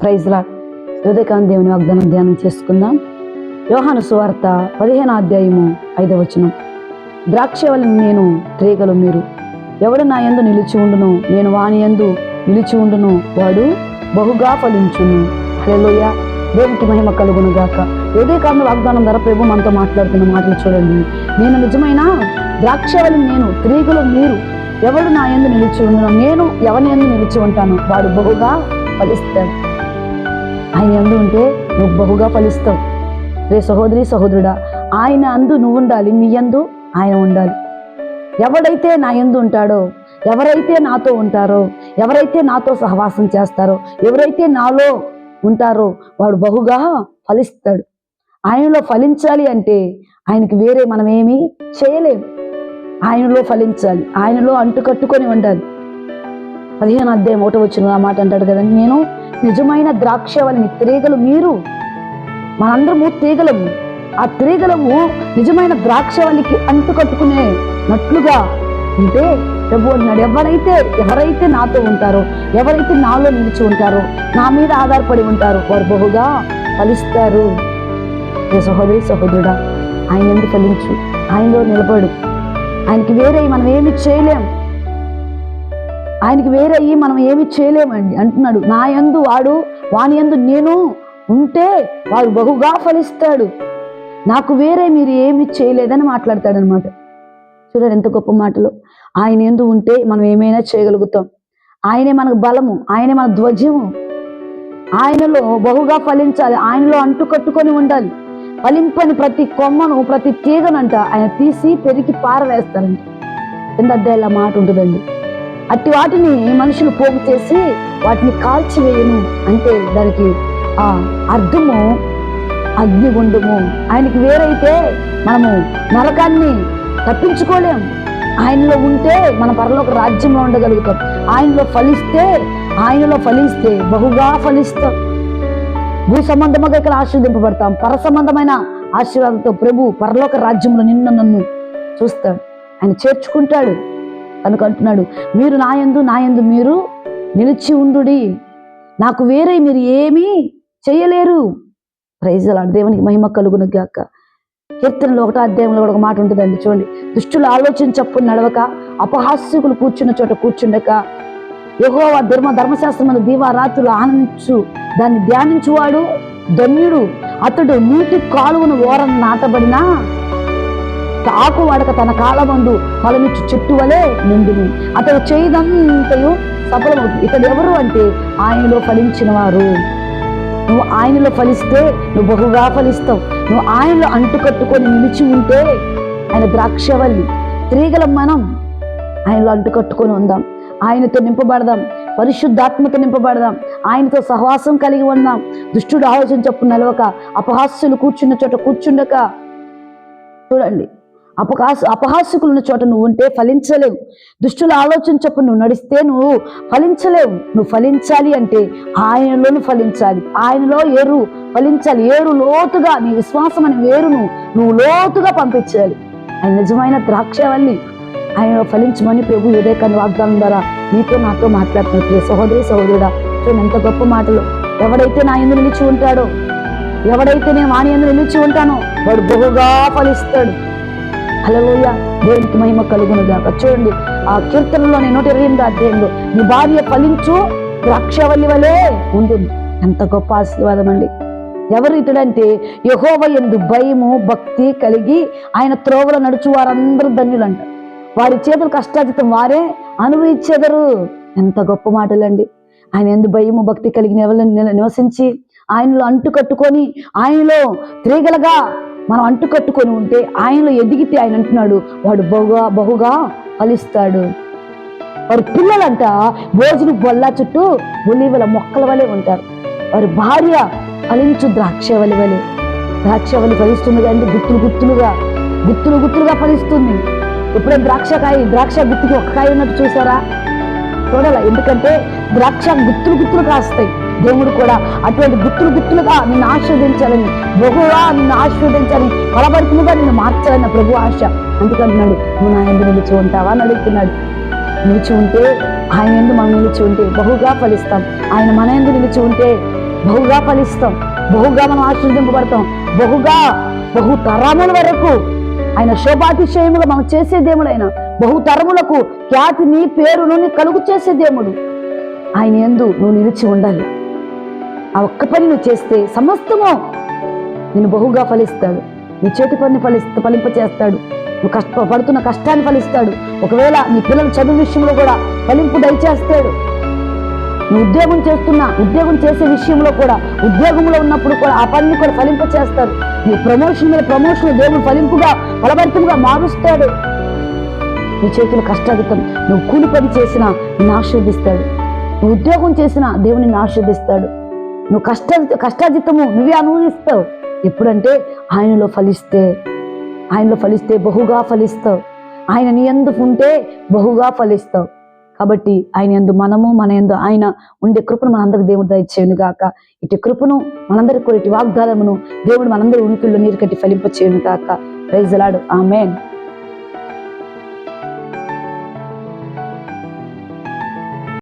ప్రైజ్లా హృదయకాంత దేవుని వాగ్దానం ధ్యానం చేసుకుందాం. యోహాను సువార్త పదిహేను అధ్యాయము ఐదవ వచనం. ద్రాక్షవల్లిని నేను త్రీగలు మీరు. ఎవడు నా యందు నిలిచి ఉండును నేను వాని యందు నిలిచి ఉండును వాడు బహుగా ఫలించును. హలోయ దేవునికి మహిమ కలుగును గాక. ఉదయకాంత వాగ్దానం ధర ప్రభు మనతో మాట్లాడుతున్న మాటలు చూడండి. నేను నిజమైన ద్రాక్షవల్లిని నేను త్రీగలు మీరు. ఎవడు నా యందు నిలిచి ఉండును నేను ఎవరి యందు నిలిచి ఉంటాను వాడు బహుగా ఫలిస్తాడు. ఆయన ఎందు ఉంటే నువ్వు బహుగా ఫలిస్తావు. రే సహోదరి సహోదరుడా ఆయన అందు నువ్వు ఉండాలి మీ యందు ఆయన ఉండాలి. ఎవడైతే నా యందు ఉంటాడో ఎవరైతే నాతో ఉంటారో ఎవరైతే నాతో సహవాసం చేస్తారో ఎవరైతే నాలో ఉంటారో వాడు బహుగా ఫలిస్తాడు. ఆయనలో ఫలించాలి అంటే ఆయనకి వేరే మనం చేయలేము. ఆయనలో ఫలించాలి ఆయనలో అంటుకట్టుకొని ఉండాలి. పదిహేను అధ్యాయం ఒకటి వచ్చిన ఆ మాట అంటాడు కదండి నేను నిజమైన ద్రాక్షవల్ని తీగలు మీరు మనందరము తీగలము ఆ తీగలము నిజమైన ద్రాక్షవల్లికి అంటుకట్టుకునే నట్లుగా ఉంటే ప్రభు అన్నాడు ఎవరైతే ఎవరైతే నాతో ఉంటారో ఎవరైతే నాలో నిలిచి ఉంటారో నా మీద ఆధారపడి ఉంటారో వారు బహుగా ఫలిస్తారు. ఏ సహోదరి సహోదరుడా ఆయన ఎందుకు ఫలించు? ఆయనలో నిలబడు. ఆయనకి వేరే మనం ఏమి చేయలేం. ఆయనకి వేరే అయ్యి మనం ఏమి చేయలేమండి అంటున్నాడు. నా యందు వాడు వాని యందు నేను ఉంటే వాడు బహుగా ఫలిస్తాడు. నాకు వేరే మీరు ఏమి చేయలేదని మాట్లాడతాడు అనమాట చూడండి ఎంత గొప్ప మాటలు. ఆయన ఎందు ఉంటే మనం ఏమైనా చేయగలుగుతాం. ఆయనే మనకు బలము ఆయనే మన ధ్వజము. ఆయనలో బహుగా ఫలించాలి ఆయనలో అంటు కట్టుకొని ఉండాలి. ఫలింపని ప్రతి కొమ్మను ప్రతి తీగనంట ఆయన తీసి పెరిగి పారవేస్తారంట కింద అధ్యాయుల మాట ఉంటుందండి. అట్టి వాటిని మనుషులు పోగు చేసి వాటిని కాల్చివేయను అంటే దానికి ఆ అర్థము అగ్నిగుండము ఆయనకి వేరైతే మనము నరకాన్ని తప్పించుకోలేం. ఆయనలో ఉంటే మన పరలోక రాజ్యంలో ఉండగలుగుతాం. ఆయనలో ఫలిస్తే ఆయనలో ఫలిస్తే బహుగా ఫలిస్తాం. భూ సంబంధముగా ఇక్కడ ఆశీర్వదింపబడతాం. పర సంబంధమైన ఆశీర్వాదంతో ప్రభు పరలోక రాజ్యంలో నిన్న నన్ను చూస్తాడు. ఆయన చేర్చుకుంటాడు. కనుక అంటున్నాడు మీరు నాయందు నాయందు మీరు నిలిచి ఉండుడి. నాకు వేరే మీరు ఏమీ చేయలేరు. ప్రైజలాడు దేవునికి మహిమ కలుగును గాక. కీర్తనలో ఒకటో అధ్యాయంలో కూడా ఒక మాట ఉంటుందండి చూడండి. దుష్టులు ఆలోచన చప్పుని నడవక అపహాస్యకులు కూర్చున్న చోట కూర్చుండక యెహోవా ధర్మ ధర్మశాస్త్రం మీద దీవారాత్రులు ఆనందించు. దాన్ని ధ్యానించువాడు ధన్యుడు. అతడు నీటి కాలువను ఓరం నాటబడినా తాకు వాడక తన కాలమందు ఫలమిచ్చు చెట్టు వలె నిండును. అతడు చేయదంతయు సఫలమవుతుంది ఇతడు ఎవరు అంటే ఆయనలో ఫలించిన వారు నువ్వు ఆయనలో ఫలిస్తే నువ్వు బహుగా ఫలిస్తావు. నువ్వు ఆయనలో అంటుకట్టుకొని నిలిచి ఉంటే ఆయన ద్రాక్షవల్లి. స్త్రీగల మనం ఆయనలో అంటుకట్టుకొని ఉందాం. ఆయనతో నింపబడదాం. పరిశుద్ధాత్మతో నింపబడదాం. ఆయనతో సహవాసం కలిగి ఉందాం. దుష్టుడు ఆలోచన చెప్పు నిలవక అపహాస్యులు కూర్చున్న చోట కూర్చుండక చూడండి. అపహాస అపహాసకులున్న చోట నువ్వు ఉంటే ఫలించలేవు. దుష్టుల ఆలోచన చొప్పున నువ్వు నడిస్తే నువ్వు ఫలించలేవు. నువ్వు ఫలించాలి అంటే ఆయనలోను ఫలించాలి. ఆయనలో ఏరు ఫలించాలి. ఏరు లోతుగా నీ విశ్వాసం అనే వేరును నువ్వు లోతుగా పంపించాలి. ఆయన నిజమైన ద్రాక్షవల్లి. ఆయన ఫలించమని ప్రభు ఉదయకాన్ని వాగ్దానం ద్వారా నీతో నాతో మాట్లాడుతున్నట్లు సహోదరి సహోదరుడా చూడండి ఎంత గొప్ప మాటలు. ఎవడైతే నా ఎందు నిలిచి ఉంటాడో ఎవడైతే నేను వాని ఎందు నిలిచి ఉంటానో వాడు బహుగా ఫలిస్తాడు. హలోయ దేవునికి మహిమ కలుగును గాక చూడండి ఆ కీర్తనలో నేను నూట ఇరవై ఎనిమిది అధ్యాయంలో నీ భార్య ఫలించు ద్రాక్షవల్లి వలె ఉంటుంది. ఎంత గొప్ప ఆశీర్వాదం అండి. ఎవరు ఇతడంటే యహోవ ఎందు భయము భక్తి కలిగి ఆయన త్రోవలో నడుచు వారందరూ ధన్యులంట. వారి చేతులు కష్టాజితం వారే అనుభవించెదరు. ఎంత గొప్ప మాటలండి. ఆయన ఎందు భయము భక్తి కలిగిన ఎవరు నివసించి ఆయనలో అంటు కట్టుకొని ఆయనలో త్రీగలగా మనం అంటు కట్టుకొని ఉంటే ఆయనలో ఎదిగితే ఆయన అంటున్నాడు వాడు బహుగా బహుగా ఫలిస్తాడు. వారి పిల్లలంట భోజన బొల్ల చుట్టూ ఒలివల మొక్కల వలె ఉంటారు. వారి భార్య ఫలించు ద్రాక్షవలి వలె ద్రాక్షవలి ఫలిస్తుంది కానీ గుత్తులు గుత్తులుగా గుత్తులు గుత్తులుగా ఫలిస్తుంది. ఎప్పుడైనా ద్రాక్షకాయ ద్రాక్ష గుత్తుకి ఒక కాయ ఉన్నట్టు చూసారా? చూడాల? ఎందుకంటే ద్రాక్ష గుత్తులు గుత్తులు కాస్తాయి. దేవుడు కూడా అటువంటి గుర్తులు గుర్తులుగా నిన్ను ఆస్వాదించాలని బహుగా నిన్ను ఆస్వాదించాలని బలపడుతులుగా నిన్ను మార్చాలన్న ప్రభు ఆశ. అందుకంటున్నాడు నువ్వు నా ఎందు నిలిచి ఉంటావా? అని అడుగుతున్నాడు. నిలిచి ఉంటే ఆయన ఎందు మనం నిలిచి ఉంటే బహుగా ఫలిస్తాం. ఆయన మన ఎందు నిలిచి ఉంటే బహుగా ఫలిస్తాం. బహుగా మనం ఆశీర్వదింపబడతాం. బహుగా బహు తరముల వరకు ఆయన శోభాతిశయముగా మనం చేసే దేవుడు ఆయన బహు తరములకు ఖ్యాతిని పేరును నీ కలుగు చేసే దేవుడు. ఆయన ఎందు నువ్వు నిలిచి ఉండాలి. ఆ ఒక్క పని నువ్వు చేస్తే సమస్తము నేను బహుగా ఫలిస్తాడు. నీ చేతి పని ఫలిస్త ఫలింప చేస్తాడు నువ్వు కష్టపడుతున్న కష్టాన్ని ఫలిస్తాడు. ఒకవేళ నీ పిల్లల చదువు విషయంలో కూడా ఫలింపు దయచేస్తాడు. నువ్వు ఉద్యోగం చేస్తున్నా ఉద్యోగం చేసే విషయంలో కూడా ఉద్యోగంలో ఉన్నప్పుడు కూడా ఆ పనిని కూడా ఫలింప చేస్తాడు నీ ప్రమోషన్ మీద ప్రమోషన్ దేవుడు ఫలింపుగా ఫలభరితంగా మారుస్తాడు. నీ చేతులు కష్టాధితం నువ్వు కూలి పని చేసినా నిన్ను ఆశీర్దిస్తాడు నువ్వు ఉద్యోగం చేసినా దేవుని ఆశీర్దిస్తాడు నువ్వు కష్ట కష్టాజితము నువ్వే అనుభవిస్తావు. ఎప్పుడంటే ఆయనలో ఫలిస్తే ఆయనలో ఫలిస్తే బహుగా ఫలిస్తావు. ఆయన నీ ఎందుకు ఉంటే బహుగా ఫలిస్తావు. కాబట్టి ఆయన ఎందు మనము మన ఎందు ఆయన ఉండే కృపను మనందరికి దేవుడు దయచేయను గాక. ఇటు కృపను మనందరికి ఇటు వాగ్దానమును దేవుడు మనందరి ఉనికిలో నీరు కట్టి ఫలింపచేయను గాక. ప్రైజ్లాడు ఆమెన్.